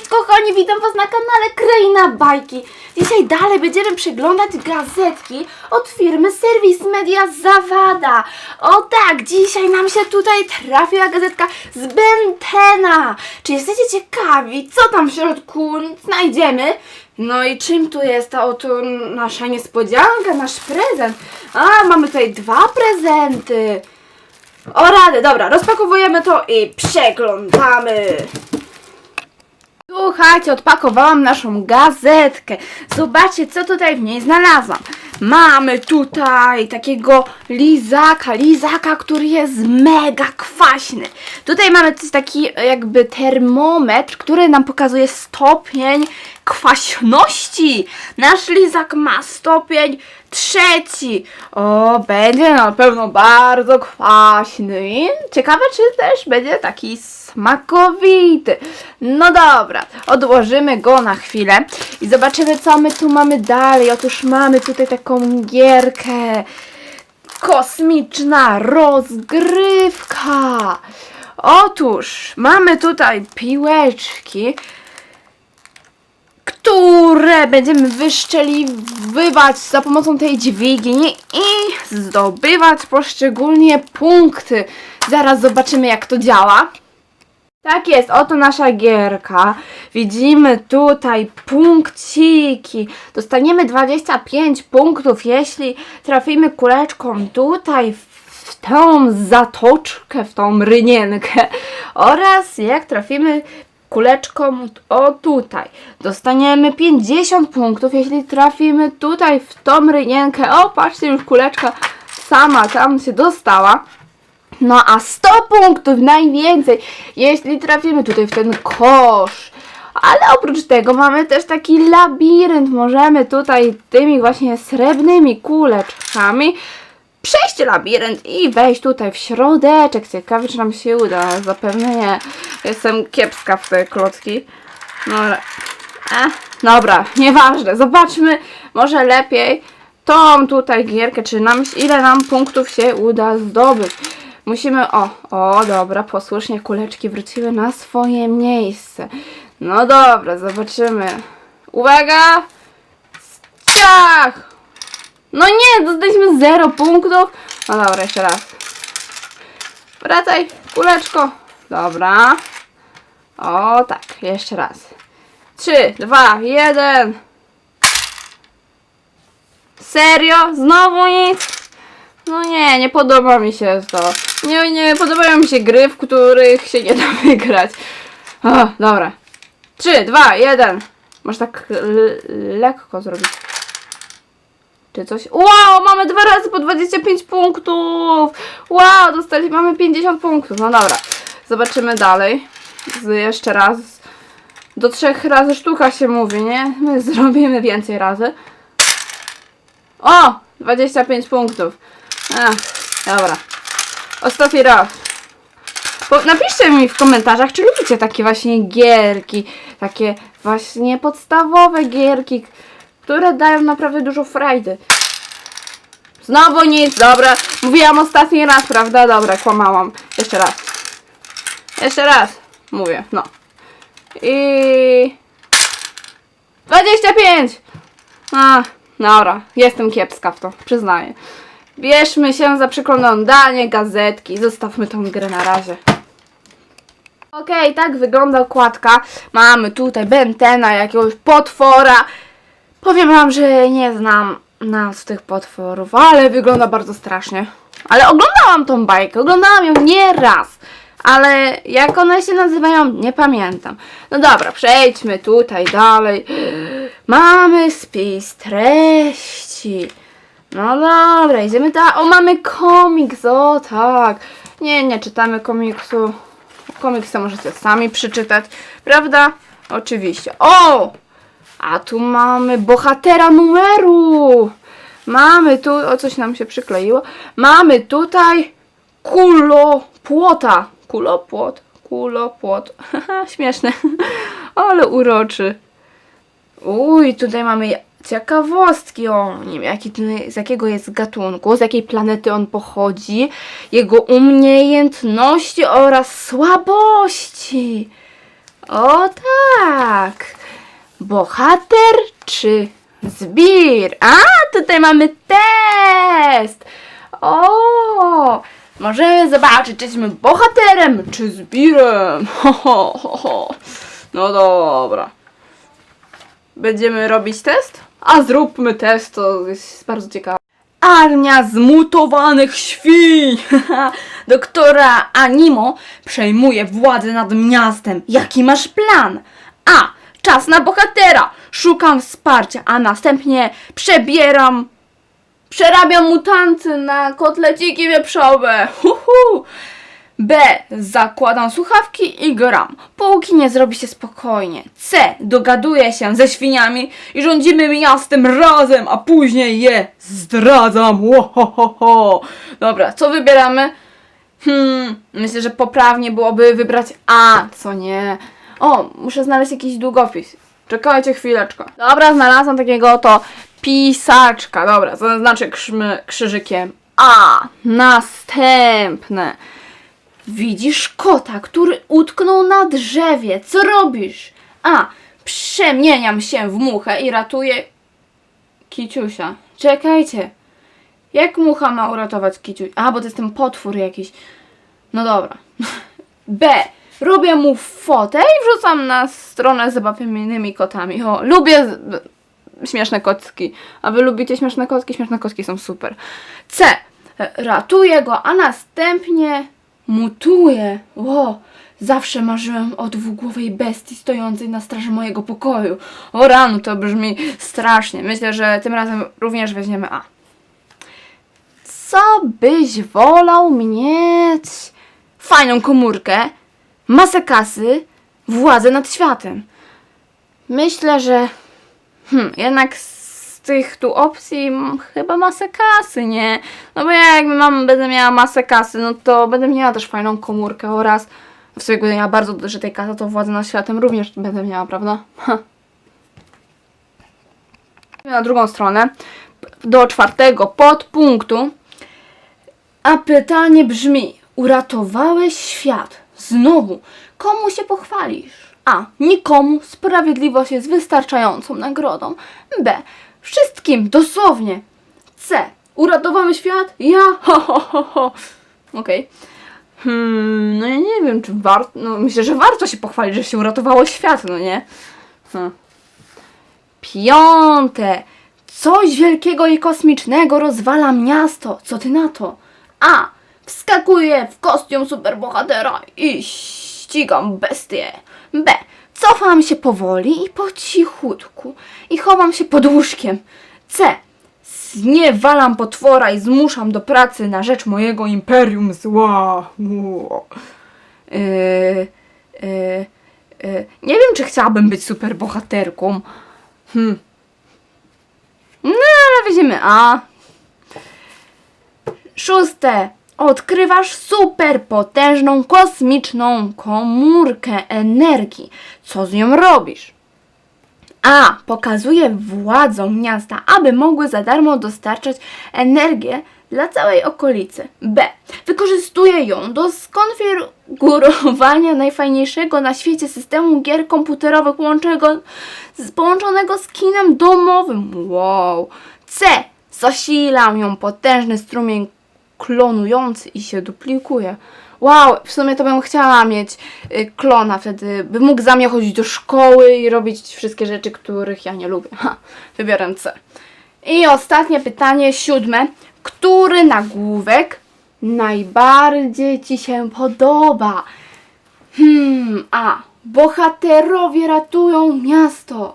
Cześć kochani, witam was na kanale Kraina Bajki. Dzisiaj dalej będziemy przeglądać gazetki od firmy Serwis Media Zawada. O tak, dzisiaj nam się tutaj trafiła gazetka z Bentena. Czy jesteście ciekawi, co tam w środku znajdziemy? No i czym tu jest ta oto nasza niespodzianka, nasz prezent? A, mamy tutaj dwa prezenty. O rady, dobra, rozpakowujemy to i przeglądamy. Słuchajcie, odpakowałam naszą gazetkę. Zobaczcie, co tutaj w niej znalazłam. Mamy tutaj takiego lizaka, lizaka, który jest mega kwaśny. Tutaj mamy coś taki jakby termometr, który nam pokazuje stopień kwaśności. Nasz lizak ma stopień trzeci. O, będzie na pewno bardzo kwaśny. Ciekawe, czy też będzie taki smakowity. No dobra, odłożymy go na chwilę i zobaczymy, co my tu mamy dalej. Otóż mamy tutaj taką gierkę. Kosmiczna rozgrywka. Otóż mamy tutaj piłeczki, które będziemy wyszczeliwać za pomocą tej dźwigni i zdobywać poszczególnie punkty. Zaraz zobaczymy, jak to działa. Tak jest, oto nasza gierka. Widzimy tutaj punkciki. Dostaniemy 25 punktów, jeśli trafimy kuleczką tutaj w tą zatoczkę, w tą rynienkę. Oraz jak trafimy kuleczką o tutaj. Dostaniemy 50 punktów, jeśli trafimy tutaj w tą rynienkę. O, patrzcie, już kuleczka sama tam się dostała. No a 100 punktów najwięcej, jeśli trafimy tutaj w ten kosz. Ale oprócz tego mamy też taki labirynt. Możemy tutaj tymi właśnie srebrnymi kuleczkami przejść labirynt i wejść tutaj w środeczek. Ciekawe, czy nam się uda. Zapewne nie. Jestem kiepska w te klocki. No ale... E, dobra, nieważne. Zobaczmy, może lepiej tą tutaj gierkę, czy nam, ile nam punktów się uda zdobyć. Musimy, o, o, dobra, posłusznie kuleczki wróciły na swoje miejsce. No dobra, zobaczymy. Uwaga! Ciach! No nie, dostaliśmy 0 punktów. No dobra, jeszcze raz. Wracaj, kuleczko. Dobra. O, tak, jeszcze raz. 3, 2, 1. Serio? Znowu nic? No nie, nie podoba mi się to. Nie, nie podobają mi się gry, w których się nie da wygrać. O, dobra. 3, 2, 1. Może tak lekko zrobić. Czy coś? Wow, mamy dwa razy po 25 punktów! Wow, dostaliśmy, mamy 50 punktów. No dobra, zobaczymy dalej. Z, jeszcze raz. Do trzech razy sztuka się mówi, nie? My zrobimy więcej razy. O! 25 punktów. Ach, dobra. Ostatni raz. Bo napiszcie mi w komentarzach, czy lubicie takie właśnie gierki, takie właśnie podstawowe gierki, które dają naprawdę dużo frajdy. Znowu nic, dobra. Mówiłam ostatni raz, prawda? Dobra, kłamałam. Jeszcze raz. Jeszcze raz. Mówię, no. I... 25! A, dobra. Jestem kiepska w to, przyznaję. Bierzmy się za przeglądanie gazetki. Zostawmy tą grę na razie. Okej, tak wygląda okładka. Mamy tutaj Bentena, jakiegoś potwora. Powiem wam, że nie znam nazw tych potworów, ale wygląda bardzo strasznie. Ale oglądałam tą bajkę, oglądałam ją nie raz. Ale jak one się nazywają, nie pamiętam. No dobra, przejdźmy tutaj dalej. Mamy spis treści. No dobra, idziemy dalej. O, mamy komiks, o tak. Nie, nie czytamy komiksu. Komiks to możecie sami przeczytać, prawda? Oczywiście. O! A tu mamy bohatera numeru. Mamy tu, o coś nam się przykleiło. Mamy tutaj kulopłota. Kulopłot, kulopłot. Śmieszne. Ale uroczy. Uj, tutaj mamy ciekawostki o nim, jaki, z jakiego jest gatunku, z jakiej planety on pochodzi, jego umiejętności oraz słabości. O tak! Bohater czy zbir? A, tutaj mamy test! O! Możemy zobaczyć, czy jesteśmy bohaterem czy zbirem. Ho, ho, ho, ho. No dobra. Będziemy robić test? A zróbmy test, to jest bardzo ciekawe. Armia zmutowanych świń! Doktora Animo przejmuje władzę nad miastem. Jaki masz plan? A. Czas na bohatera. Szukam wsparcia, a następnie przebieram. Przerabiam mutanty na kotleciki wieprzowe. Huhu. B. Zakładam słuchawki i gram. Póki nie zrobi się spokojnie. C. Dogaduję się ze świniami i rządzimy miastem razem, a później je zdradzam. Łohohoho. Dobra, co wybieramy? Hmm, myślę, że poprawnie byłoby wybrać A, co nie. O, muszę znaleźć jakiś długopis. Czekajcie chwileczkę. Dobra, znalazłam takiego oto pisaczka. Dobra, zaznaczę krzyżykiem A. Następne. Widzisz kota, który utknął na drzewie. Co robisz? A. Przemieniam się w muchę i ratuję Kiciusia. Czekajcie. Jak mucha ma uratować Kiciusia? A, bo to jest ten potwór jakiś. No dobra. B. Robię mu fotę i wrzucam na stronę z zabawnymi kotami. O, lubię śmieszne kotki. A wy lubicie śmieszne kotki? Śmieszne kotki są super. C. Ratuję go, a następnie mutuję. Ło, zawsze marzyłem o dwugłowej bestii stojącej na straży mojego pokoju. O ranu, to brzmi strasznie. Myślę, że tym razem również weźmiemy A. Co byś wolał mieć? Fajną komórkę, masę kasy, władzę nad światem. Myślę, że hmm, jednak tych tu opcji chyba masę kasy, nie? No bo ja jakby mam, będę miała masę kasy, no to będę miała też fajną komórkę oraz w sumie będę miała bardzo dużo tej kasy, to władzę nad światem również będę miała, prawda? Ha. Na drugą stronę, do czwartego podpunktu. A pytanie brzmi: uratowałeś świat. Znowu, komu się pochwalisz? A. Nikomu sprawiedliwość jest wystarczającą nagrodą. B. Wszystkim, dosłownie. C. Uratowałem świat? Ja? Ho, ho, ho, ho. Okej. Hmm, no ja nie wiem, czy warto. No myślę, że warto się pochwalić, że się uratowało świat, no nie? Hm. Piąte. Coś wielkiego i kosmicznego rozwala miasto. Co ty na to? A. Wskakuję w kostium superbohatera i ścigam bestię. B. Cofam się powoli i po cichutku chowam się pod łóżkiem. C. Zniewalam potwora i zmuszam do pracy na rzecz mojego imperium zła. Yy, yy, yy. Nie wiem, czy chciałabym być superbohaterką. Hmm. No, ale weźmiemy A. Szóste. Odkrywasz superpotężną kosmiczną komórkę energii. Co z nią robisz? A. Pokazuje władzom miasta, aby mogły za darmo dostarczać energię dla całej okolicy. B. Wykorzystuje ją do skonfigurowania najfajniejszego na świecie systemu gier komputerowych połączonego z, kinem domowym. Wow. C. Zasilam ją potężny strumień klonujący i się duplikuje. Wow, w sumie to bym chciała mieć y, klona wtedy, by mógł za mnie chodzić do szkoły i robić wszystkie rzeczy, których ja nie lubię. Ha, wybiorę C. I ostatnie pytanie, siódme. Który nagłówek najbardziej Ci się podoba? Hmm, A. Bohaterowie ratują miasto.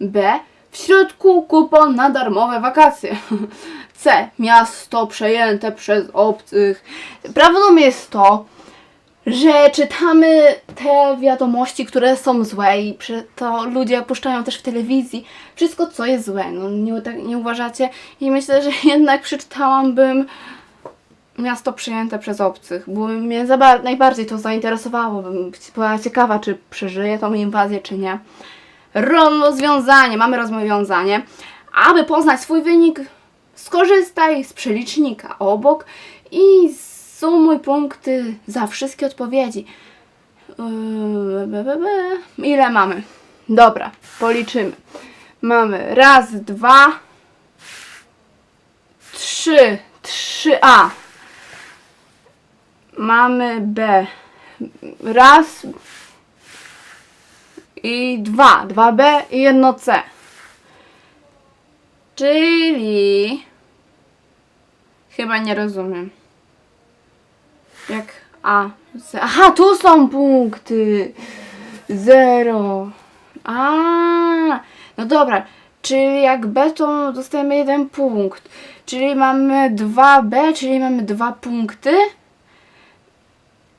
B. W środku kupon na darmowe wakacje. Miasto przejęte przez obcych. Prawdą jest to, że czytamy te wiadomości, które są złe i to ludzie puszczają też w telewizji wszystko, co jest złe. No, nie, tak, nie uważacie? I myślę, że jednak przeczytałabym miasto przejęte przez obcych, bo mnie najbardziej to zainteresowało. Była ciekawa, czy przeżyje tą inwazję, czy nie. Rozwiązanie, mamy rozwiązanie. Aby poznać swój wynik, skorzystaj z przelicznika obok i sumuj punkty za wszystkie odpowiedzi. Yy. Ile mamy? Dobra, policzymy. Mamy raz, dwa, trzy, trzy A. Mamy B. Raz i dwa. Dwa B i jedno C. Czyli... Chyba nie rozumiem. Jak A. Aha, tu są punkty. Zero. A, no dobra. Czyli jak B, to dostajemy jeden punkt. Czyli mamy 2B, czyli mamy dwa punkty.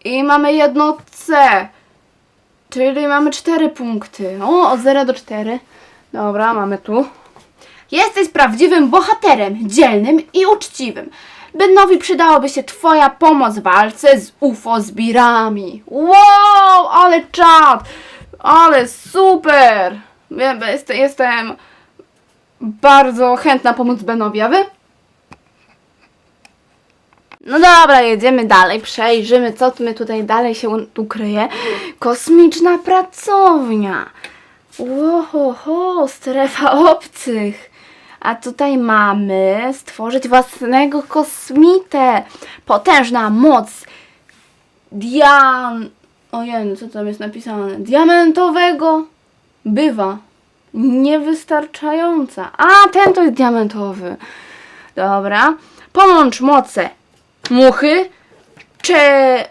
I mamy jedno C. Czyli mamy cztery punkty. O, od 0 do 4. Dobra, mamy tu. Jesteś prawdziwym bohaterem, dzielnym i uczciwym. Benowi przydałaby się Twoja pomoc w walce z UFO zbirami. Wow, ale czad! Ale super! Jestem bardzo chętna pomóc Benowi, a wy? No dobra, jedziemy dalej, przejrzymy, co my tutaj dalej się tu kryje. Kosmiczna pracownia. Łohoho, strefa obcych. A tutaj mamy stworzyć własnego kosmitę. Potężna moc dian... Ojej, co tam jest napisane? Diamentowego bywa niewystarczająca. A, ten to jest diamentowy. Dobra. Połącz moce muchy, cze...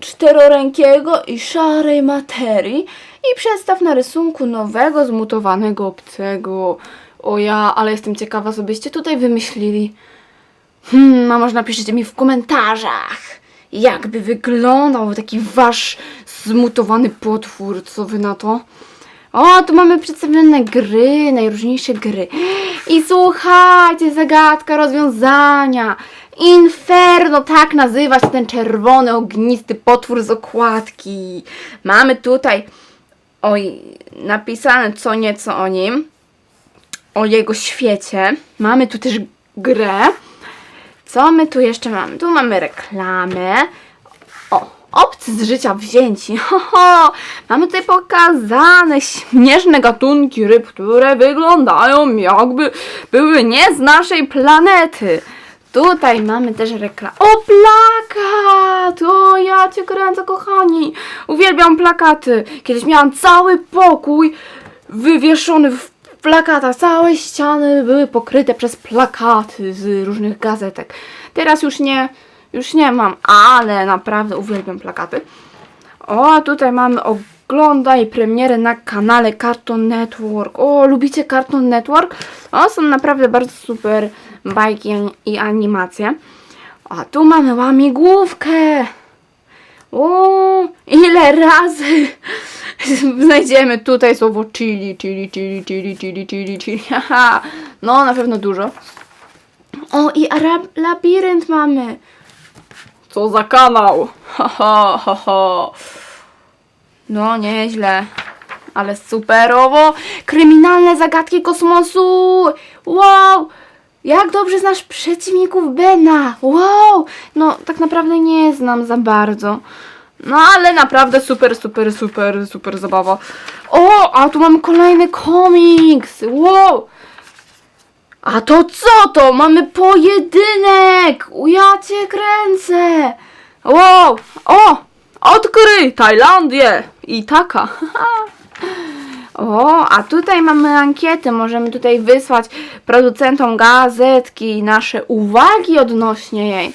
czterorękiego i szarej materii i przedstaw na rysunku nowego, zmutowanego obcego. O ja, ale jestem ciekawa, co byście tutaj wymyślili. Hmm, a może napiszcie mi w komentarzach, jakby wyglądał taki wasz zmutowany potwór, co wy na to? O, tu mamy przedstawione gry, najróżniejsze gry. I słuchajcie, zagadka rozwiązania. Inferno, tak nazywa się ten czerwony, ognisty potwór z okładki. Mamy tutaj oj, napisane co nieco o nim, o jego świecie. Mamy tu też grę. Co my tu jeszcze mamy? Tu mamy reklamę. O, obcy z życia wzięci. Ho, ho. Mamy tutaj pokazane śmieszne gatunki ryb, które wyglądają jakby były nie z naszej planety. Tutaj mamy też reklamę. O, plakat! O, ja cię kręcę, kochani. Uwielbiam plakaty. Kiedyś miałam cały pokój wywieszony w plakatach. Całe ściany były pokryte przez plakaty z różnych gazetek. Teraz już nie, już nie mam, ale naprawdę uwielbiam plakaty. O, tutaj mamy oglądaj premierę na kanale Cartoon Network. O, lubicie Cartoon Network? O, są naprawdę bardzo super bajki i animacje. A tu mamy łamigłówkę. O, ile razy znajdziemy tutaj słowo chili, chili, chili, chili, chili, chili, chili. Haha. No, na pewno dużo. O, i arab labirynt mamy. Co za kanał? Ha, ha, ha, ha. No, nieźle. Ale superowo. Kryminalne zagadki kosmosu. Wow. Jak dobrze znasz przeciwników Bena. Wow. No, tak naprawdę nie znam za bardzo. No, ale naprawdę super, super, super, super zabawa. O, a tu mamy kolejny komiks. Wow. A to co to? Mamy pojedynek! U, Ja cię kręcę! Wow! O! Odkryj Tajlandię! I taka. O, a tutaj mamy ankietę. Możemy tutaj wysłać producentom gazetki nasze uwagi odnośnie jej.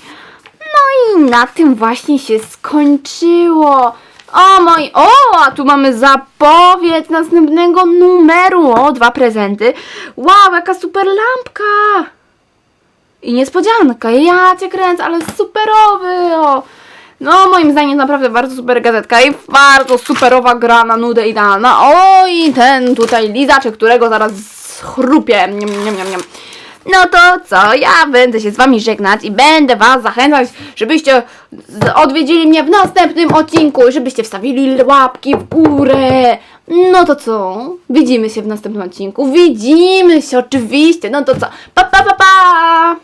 No i na tym właśnie się skończyło. O moi, o, a tu mamy zapowiedź następnego numeru. O, dwa prezenty. Wow, jaka super lampka. I niespodzianka. Ja cię kręcę, ale superowy. O. No, moim zdaniem naprawdę bardzo super gazetka i bardzo superowa gra na nudę idealna. O, i ten tutaj lizaczek, którego zaraz chrupię. Niam, niam, niam, niam. No to co, ja będę się z wami żegnać i będę was zachęcać, żebyście odwiedzili mnie w następnym odcinku, żebyście wstawili łapki w górę. No to co? Widzimy się w następnym odcinku. Widzimy się oczywiście. No to co? Pa pa pa pa!